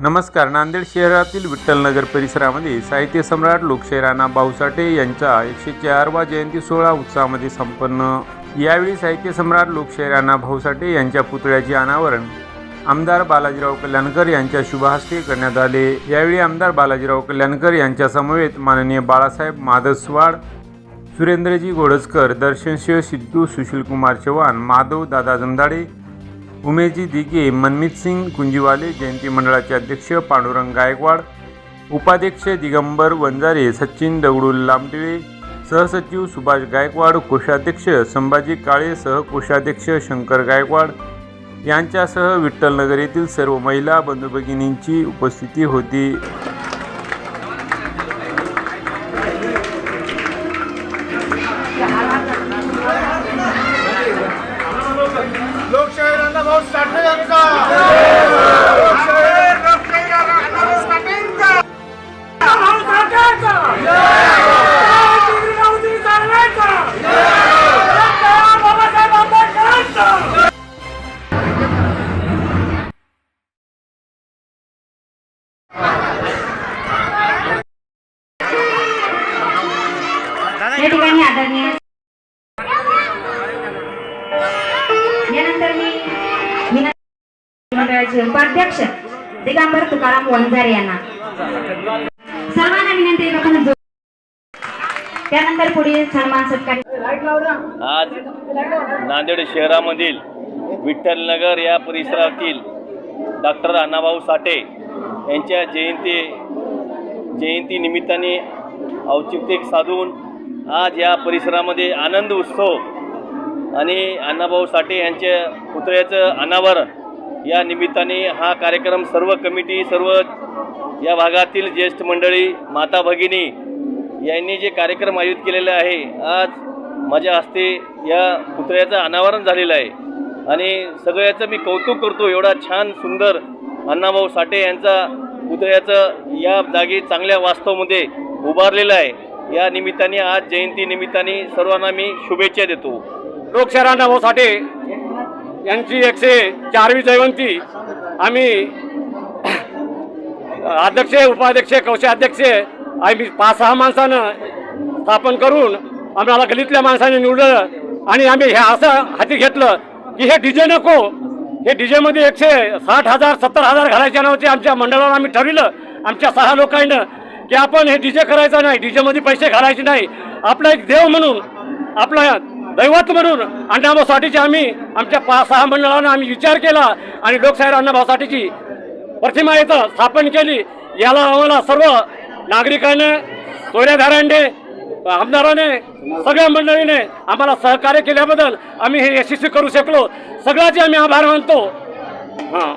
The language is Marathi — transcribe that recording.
नमस्कार नांदेड शहरातील विठ्ठलनगर परिसरामध्ये साहित्य सम्राट लोकशाही राणा भाऊसाठे यांचा एकशे चारवा जयंती सोहळा उत्साहामध्ये संपन्न. यावेळी साहित्य सम्राट लोकशाही राणा भाऊसाठे यांच्या पुतळ्याचे अनावरण आमदार बालाजीराव कल्याणकर यांच्या शुभहस्ते करण्यात आले. यावेळी आमदार बालाजीराव कल्याणकर यांच्या समवेत माननीय बाळासाहेब माधसवाड सुरेंद्रजी गोडसकर दर्शनशिव सिद्धू सुशीलकुमार चव्हाण माधव दादा जमदाडे उमेजी दिगे मनमित सिंग कुंजीवाले जयंती मंडळाचे अध्यक्ष पांडुरंग गायकवाड उपाध्यक्ष दिगंबर वंजारे सचिन दगडू लांबटिळे सहसचिव सुभाष गायकवाड कोषाध्यक्ष संभाजी काळे सहकोषाध्यक्ष शंकर गायकवाड. यांच्यासह विठ्ठलनगर येथील सर्व महिला बंधू भगिनींची उपस्थिती होती. चालवायचा या ठिकाणी आदरणीय. यानंतर मी मंडळाचे उपाध्यक्ष. दिगंबर तुकाराम वंजारे यांना. सर्वांना विनंती आहे त्यानंतर पुढील सन्मान सत्कार आज नांदेड शहरामधील विठ्ठलनगर या परिसरातील डॉक्टर अण्णाभाऊ साठे यांच्या जयंती जयंती निमित्ताने औचित्य साधून आज या परिसरामध्ये आनंद उत्सव आणि अण्णाभाऊ साठे यांच्या पुतळ्याचं अनावरण या निमित्ताने हा कार्यक्रम सर्व कमिटी सर्व या भागातील ज्येष्ठ मंडळी माता भगिनी यांनी जे कार्यक्रम आयोजित केलेला आहे आज माझ्या हस्ते या पुतळ्याचं अनावरण झालेलं आहे. आणि सगळ्याचं मी कौतुक करतो एवढा छान सुंदर अण्णाभाऊ साठे यांचा पुतळ्याचं या जागी चांगल्या वास्तवमध्ये उभारलेलं आहे. या निमित्ताने आज जयंती निमित्ताने सर्वांना मी शुभेच्छा देतो. लोकशाहीर भाऊ साठे यांची एकशे चारवी जयवंती. आम्ही अध्यक्ष उपाध्यक्ष कौशाध्यक्ष आम्ही पाच सहा माणसानं स्थापन करून आम्हाला गलीतल्या माणसाने निवडलं आणि आम्ही हे असं हाती घेतलं की हे डीजे नको. हे डीजेमध्ये एकशे साठ हजार सत्तर हजार घालायच्या नव्हते आमच्या मंडळाला आम्ही ठरविलं. आमच्या सहा लोकांनं की आपण हे डीजे करायचं नाही डीजेमध्ये पैसे घालायचे नाही. आपला एक देव म्हणून आपला दैवत म्हणून अण्णाभाऊसाठीची आम्ही आमच्या पाच सहा मंडळानं आम्ही विचार केला आणि लोकशाहीर अण्णाभाऊसाठीची प्रतिमा इथं स्थापन केली. याला आम्हाला सर्व नागरिकांना सोयऱ्याधारांडे आमदाराने सगळ्या मंडळीने आम्हाला सहकार्य केल्याबद्दल आम्ही हे यशस्वी करू शकलो. सगळ्याचे आम्ही आभार मानतो. हां.